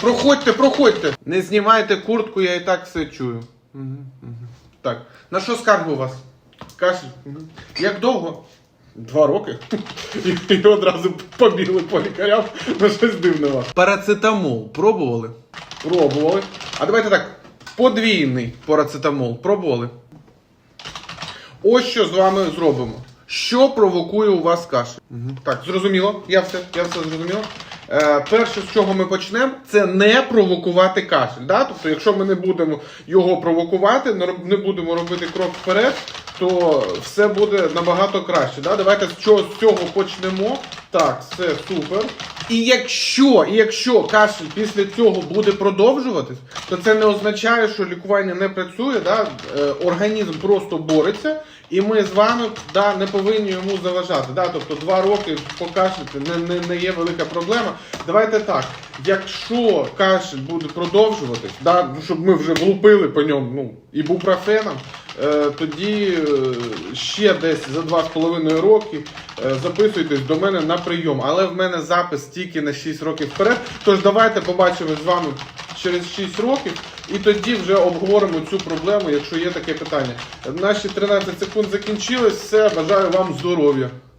Проходьте, проходьте. Не знімайте куртку, я і так все чую. Угу, угу. Так, на що скарги у вас? Кашель. Угу. Як довго? Два роки. І, і одразу побігли по лікарям. Ну щось дивне вас. Парацетамол пробували? Пробували. А давайте так. Подвійний парацетамол. Пробували. Ось що з вами зробимо. Що провокує у вас кашель? Так, зрозуміло. Я все, я все зрозуміло. Е, перше, з чого ми почнемо, це не провокувати кашель. Да? Тобто, якщо ми не будемо його провокувати, не будемо робити крок вперед, то все буде набагато краще. Да? Давайте з чого з цього почнемо. Так, все супер. І якщо, і якщо кашель після цього буде продовжуватись, то це не означає, що лікування не працює. Да? Е, організм просто бореться, і ми з вами да, не повинні йому заважати. Да? Тобто два роки покашляти не, не, не є велика проблема. Давайте так. Якщо кашель буде продовжуватись, да, ну, щоб ми вже влупили по ньому ну, ібупрофеном, е, тоді е, ще десь за 2,5 роки записуйтесь до мене на прийом. Але в мене запис тільки на 6 років вперед. Тож давайте побачимо з вами через 6 років і тоді вже обговоримо цю проблему, якщо є таке питання. Наші 13 секунд закінчились. Все, бажаю вам здоров'я.